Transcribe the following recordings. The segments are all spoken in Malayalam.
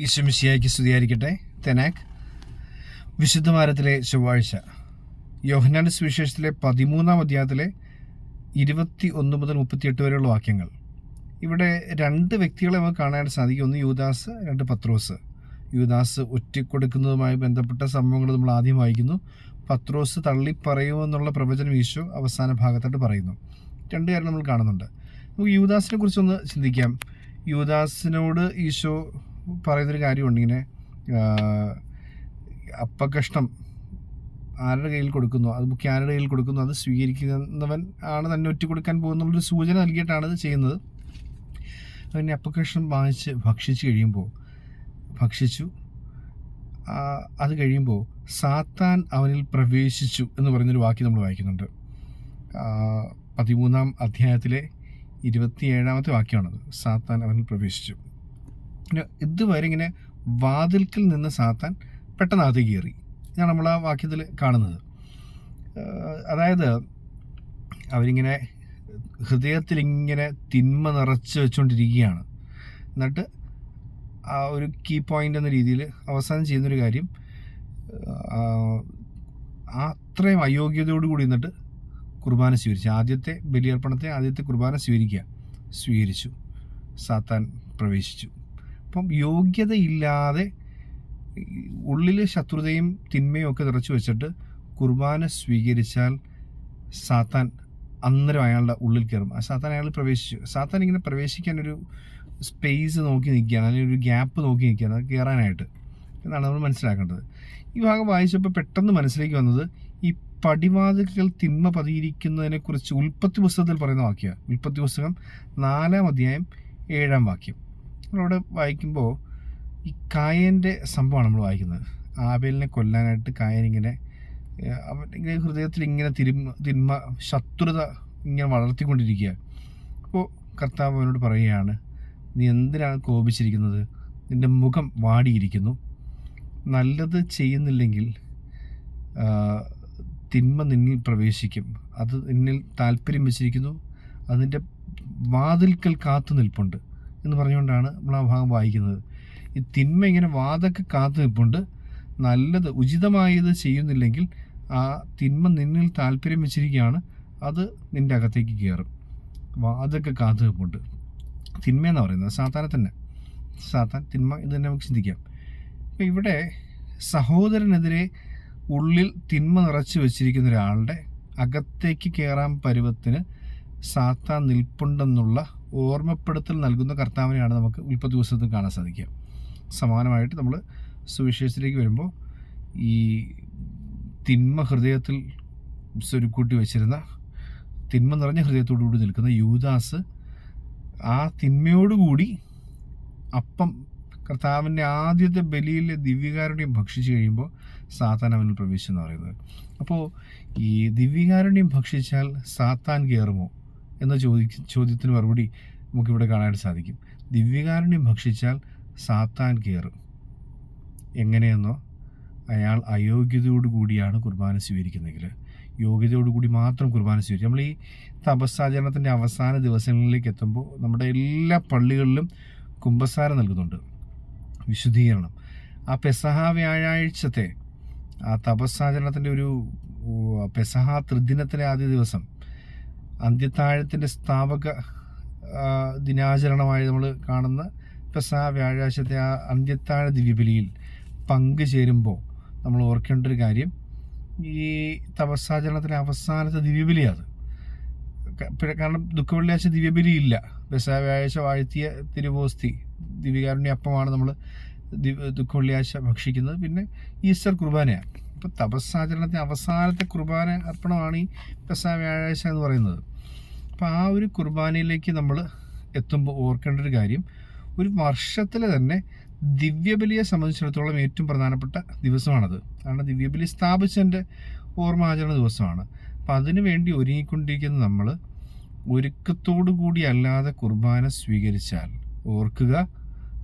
ഈശ്വമിശിയായിക്ക് സ്തുതിയായിരിക്കട്ടെ. തെനാക്. വിശുദ്ധവാരത്തിലെ ചൊവ്വാഴ്ച. യോഹനാന്റെ സുവിശേഷത്തിലെ പതിമൂന്നാം അധ്യായത്തിലെ ഇരുപത്തി ഒന്ന് മുതൽ മുപ്പത്തിയെട്ട് വരെയുള്ള വാക്യങ്ങൾ. ഇവിടെ രണ്ട് വ്യക്തികളെ നമുക്ക് കാണാനായിട്ട് സാധിക്കും. ഒന്ന് യൂദാസ് രണ്ട് പത്രോസ്. യൂദാസ് ഒറ്റിക്കൊടുക്കുന്നതുമായി ബന്ധപ്പെട്ട സംഭവങ്ങൾ നമ്മൾ ആദ്യം വായിക്കുന്നു. പത്രോസ് തള്ളിപ്പറയുമെന്നുള്ള പ്രവചനം ഈശോ അവസാന ഭാഗത്തായിട്ട് പറയുന്നു. രണ്ട് കാര്യം നമ്മൾ കാണുന്നുണ്ട്. നമുക്ക് യൂദാസിനെ കുറിച്ചൊന്ന് ചിന്തിക്കാം. യൂദാസിനോട് ഈശോ പറയുന്നൊരു കാര്യമുണ്ട് ഇങ്ങനെ അപ്പകഷ്ണം ആരുടെ കയ്യിൽ കൊടുക്കുന്നു? അത് മുഖ്യ ആരുടെ കയ്യിൽ കൊടുക്കുന്നു? അത് സ്വീകരിക്കുന്നവൻ ആണ് തന്നെ ഒറ്റ കൊടുക്കാൻ പോകുന്ന നമ്മളൊരു സൂചന നൽകിയിട്ടാണ് ഇത് ചെയ്യുന്നത്. അങ്ങനെ അപ്പകഷ്ണം വാങ്ങിച്ച് ഭക്ഷിച്ചു കഴിയുമ്പോൾ ഭക്ഷിച്ചു അത് കഴിയുമ്പോൾ സാത്താൻ അവനിൽ പ്രവേശിച്ചു എന്ന് പറയുന്നൊരു വാക്യം നമ്മൾ വായിക്കുന്നുണ്ട്. പതിമൂന്നാം അധ്യായത്തിലെ ഇരുപത്തിയേഴാമത്തെ വാക്യമാണത്. സാത്താൻ അവനിൽ പ്രവേശിച്ചു. ഇതുവരെ ഇങ്ങനെ വാതിൽക്കൽ നിന്ന് സാത്താൻ പെട്ടെന്ന് അത് കയറി. ഇതാണ് നമ്മൾ ആ വാക്യത്തിൽ കാണുന്നത്. അതായത് അവരിങ്ങനെ ഹൃദയത്തിൽ ഇങ്ങനെ തിന്മ നിറച്ച് വെച്ചുകൊണ്ടിരിക്കുകയാണ് എന്നിട്ട് ആ ഒരു കീ പോയിന്റ് എന്ന രീതിയിൽ അവസാനം ചെയ്യുന്നൊരു കാര്യം അത്രയും അയോഗ്യതയോടുകൂടി നിന്നിട്ട് കുർബാന സ്വീകരിച്ചു. ആദ്യത്തെ ബലിയർപ്പണത്തെ ആദ്യത്തെ കുർബാന സ്വീകരിക്കുക. സ്വീകരിച്ചു. സാത്താൻ പ്രവേശിച്ചു. അപ്പം യോഗ്യതയില്ലാതെ ഉള്ളിൽ ശത്രുതയും തിന്മയും ഒക്കെ നിറച്ചു വെച്ചിട്ട് കുർബാന സ്വീകരിച്ചാൽ സാത്താൻ അന്നേരം അയാളുടെ ഉള്ളിൽ കയറും. ആ സാത്താൻ അയാൾ പ്രവേശിച്ചു. സാത്താൻ ഇങ്ങനെ പ്രവേശിക്കാനൊരു സ്പേസ് നോക്കി നിൽക്കുകയാണ്. അല്ലെങ്കിൽ ഒരു ഗ്യാപ്പ് നോക്കി നിൽക്കുകയാണ്. അത് കയറാനായിട്ട് എന്നാണ് നമ്മൾ മനസ്സിലാക്കേണ്ടത്. ഈ ഭാഗം വായിച്ചപ്പോൾ പെട്ടെന്ന് മനസ്സിലേക്ക് വന്നത് ഈ പടിവാതിൽക്കൽ തിന്മ പതിയിരിക്കുന്നതിനെക്കുറിച്ച് ഉൽപ്പത്തി പുസ്തകത്തിൽ പറയുന്ന വാക്യമാണ്. ഉൽപ്പത്തി പുസ്തകം നാലാം അധ്യായം ഏഴാം വാക്യം. നമ്മളവിടെ വായിക്കുമ്പോൾ ഈ കായന്റെ സംഭവമാണ് നമ്മൾ വായിക്കുന്നത്. ആബേലിനെ കൊല്ലാനായിട്ട് കായൻ ഇങ്ങനെ ഏഹ്, അവൻ ഇങ്ങനെ ഹൃദയത്തിൽ ഇങ്ങനെ തിരുമ തിന്മ ശത്രുത ഇങ്ങനെ വളർത്തിക്കൊണ്ടിരിക്കുക. അപ്പോൾ കർത്താവ് അവനോട് പറയുകയാണ് നീ എന്തിനാണ് കോപിച്ചിരിക്കുന്നത്? നിന്റെ മുഖം വാടിയിരിക്കുന്നു. നല്ലത് ചെയ്യുന്നില്ലെങ്കിൽ തിന്മ നിന്നിൽ പ്രവേശിക്കും. അത് നിന്നിൽ താല്പര്യം വെച്ചിരിക്കുന്നു. അതിന്റെ വാതിൽക്കൽ കാത്തു നിൽപ്പുണ്ട്. എന്ന് പറഞ്ഞുകൊണ്ടാണ് നമ്മൾ ആ ഭാഗം വായിക്കുന്നത്. ഈ തിന്മ ഇങ്ങനെ വാതൊക്കെ കാത്തു നിൽപ്പുണ്ട്. നല്ലത് ഉചിതമായത് ചെയ്യുന്നില്ലെങ്കിൽ ആ തിന്മ നിന്നിൽ താല്പര്യം വെച്ചിരിക്കുകയാണ്. അത് നിന്റെ അകത്തേക്ക് കയറും. വാതൊക്കെ കാത്തു നിൽപ്പുണ്ട്. തിന്മയെന്ന് പറയുന്നത്? സാത്താനെ തന്നെ. സാത്താൻ തിന്മ ഇത് തന്നെ നമുക്ക് ചിന്തിക്കാം. അപ്പം ഇവിടെ സഹോദരനെതിരെ ഉള്ളിൽ തിന്മ നിറച്ച് വെച്ചിരിക്കുന്ന ഒരാളുടെ അകത്തേക്ക് കയറാൻ പരുവത്തിന് സാത്താൻ നിൽപ്പുണ്ടെന്നുള്ള ഓർമ്മപ്പെടുത്തൽ നൽകുന്ന കർത്താവിനെയാണ് നമുക്ക് ഉൽപ്പത്തി ദിവസത്തിൽ കാണാൻ സാധിക്കുക. സമാനമായിട്ട് നമ്മൾ സുവിശേഷത്തിലേക്ക് വരുമ്പോൾ ഈ തിന്മ ഹൃദയത്തിൽ സ്വരുക്കൂട്ടി വെച്ചിരുന്ന തിന്മ നിറഞ്ഞ ഹൃദയത്തോടുകൂടി നിൽക്കുന്ന യൂദാസ് ആ തിന്മയോടുകൂടി അപ്പം കർത്താവിന്റെ ആദ്യത്തെ ബലിയിലെ ദിവ്യകാരുണ്യം ഭക്ഷിച്ചു കഴിയുമ്പോൾ സാത്താൻ അവനിൽ പ്രവേശിച്ചെന്ന് പറയുന്നത്. അപ്പോൾ ഈ ദിവ്യകാരുണ്യം ഭക്ഷിച്ചാൽ സാത്താൻ കയറുമോ? എന്ന ചോദി ചോദ്യത്തിന് മറുപടി നമുക്കിവിടെ കാണാനായിട്ട് സാധിക്കും. ദിവ്യകാരുണ്യം ഭക്ഷിച്ചാൽ സാത്താൻ കയറും എങ്ങനെയെന്നോ അയാൾ അയോഗ്യതയോടു കൂടിയാണ് കുർബാന സ്വീകരിക്കുന്നതെങ്കിൽ. യോഗ്യതയോടുകൂടി മാത്രം കുർബാന സ്വീകരിക്കും നമ്മൾ ഈ തപസ്സാചരണത്തിന്റെ അവസാന ദിവസങ്ങളിലേക്ക് എത്തുമ്പോൾ നമ്മുടെ എല്ലാ പള്ളികളിലും കുംഭസാരം നൽകുന്നുണ്ട്. വിശുദ്ധീകരണം. ആ പെസഹ വ്യാഴാഴ്ചത്തെ ആ തപസ്സാചരണത്തിന്റെ ഒരു പെസഹ ത്രിദിനത്തിലെ ആദ്യ ദിവസം അന്ത്യത്താഴത്തിന്റെ സ്ഥാപക ദിനാചരണമായി നമ്മൾ കാണുന്ന പെസാ വ്യാഴാഴ്ചത്തെ ആ അന്ത്യത്താഴ ദിവ്യബലിയിൽ പങ്കുചേരുമ്പോൾ നമ്മൾ ഓർക്കേണ്ട ഒരു കാര്യം ഈ തപസ്സാചരണത്തിലെ അവസാനത്തെ ദിവ്യബലിയാണ് കാരണം ദുഃഖവെള്ളിയാഴ്ച ദിവ്യബലി ഇല്ല. പെസാ വ്യാഴാഴ്ച വാഴ്ത്തിയ തിരുവോസ്തി ദിവ്യകാരുണ്യ അപ്പമാണ് നമ്മൾ ദുഃഖവെള്ളിയാഴ്ച ഭക്ഷിക്കുന്നത്. പിന്നെ ഈസ്റ്റർ കുർബാനയാണ്. അപ്പോൾ തപസ്സാചരണത്തെ അവസാനത്തെ കുർബാന അർപ്പണമാണ് ഈ പെസ വ്യാഴാഴ്ച എന്ന് പറയുന്നത്. അപ്പോൾ ആ ഒരു കുർബാനയിലേക്ക് നമ്മൾ എത്തുമ്പോൾ ഓർക്കേണ്ട ഒരു കാര്യം ഒരു വർഷത്തിൽ തന്നെ ദിവ്യബലിയെ സംബന്ധിച്ചിടത്തോളം ഏറ്റവും പ്രധാനപ്പെട്ട ദിവസമാണത്. കാരണം ദിവ്യബലി സ്ഥാപിച്ചതിന്റെ ഓർമ്മാചരണ ദിവസമാണ്. അപ്പം അതിനു വേണ്ടി ഒരുങ്ങിക്കൊണ്ടിരിക്കുന്ന നമ്മൾ ഒരുക്കത്തോടു കൂടി അല്ലാതെ കുർബാന സ്വീകരിച്ചാൽ ഓർക്കുക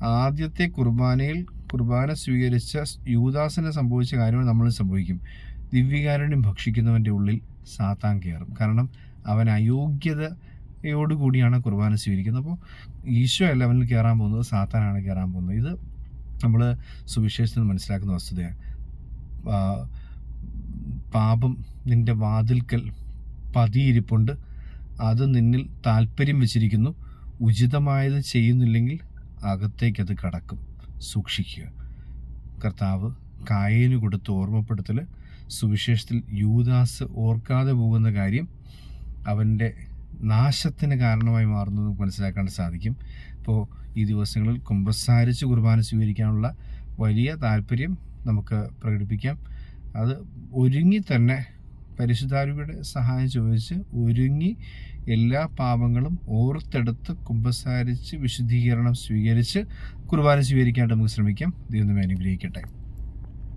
ആദ്യത്തെ കുർബാനയിൽ കുർബാന സ്വീകരിച്ച യൂദാസിന് സംഭവിച്ച കാര്യങ്ങൾ നമ്മൾ സംഭവിക്കും. ദിവ്യകാരുണ്യം ഭക്ഷിക്കുന്നവന്റെ ഉള്ളിൽ സാത്താൻ കയറും. കാരണം അവൻ അയോഗ്യതയോടുകൂടിയാണ് കുർബാന സ്വീകരിക്കുന്നത്. അപ്പോൾ ഈശോ അല്ല അവനിൽ കയറാൻ പോകുന്നത് സാത്താനാണ് കയറാൻ പോകുന്നത്. ഇത് നമ്മൾ സുവിശേഷത്തിൽ നിന്ന് മനസ്സിലാക്കുന്ന വസ്തുതയാണ്. പാപം നിന്റെ വാതിൽക്കൽ പതിയിരിപ്പുണ്ട്. അത് നിന്നിൽ താല്പര്യം വെച്ചിരിക്കുന്നു. ഉചിതമായത് ചെയ്യുന്നില്ലെങ്കിൽ അകത്തേക്കത് കടക്കും. സൂക്ഷിക്കുക. കർത്താവ് കായേന് കൊടുത്ത ഓർമ്മപ്പെടുത്തൽ സുവിശേഷത്തിൽ യൂദാസ് ഓർക്കാതെ പോകുന്ന കാര്യം അവന്റെ നാശത്തിന് കാരണമായി മാറുന്നു നമുക്ക് മനസ്സിലാക്കാൻ സാധിക്കും. ഇപ്പോൾ ഈ ദിവസങ്ങളിൽ കുമ്പസാരിച്ച് കുർബാന സ്വീകരിക്കാനുള്ള വലിയ താല്പര്യം നമുക്ക് പ്രകടിപ്പിക്കാം. അത് ഒരുങ്ങി തന്നെ പരിശുദ്ധാരൂപയുടെ സഹായം ചോദിച്ച് ഒരുങ്ങി എല്ലാ പാപങ്ങളും ഓർത്തെടുത്ത് കുമ്പസാരിച്ച് വിശുദ്ധീകരണം സ്വീകരിച്ച് കുർബാന സ്വീകരിക്കാനായിട്ട് നമുക്ക് ശ്രമിക്കാം. ദൈവം അനുഗ്രഹിക്കട്ടെ.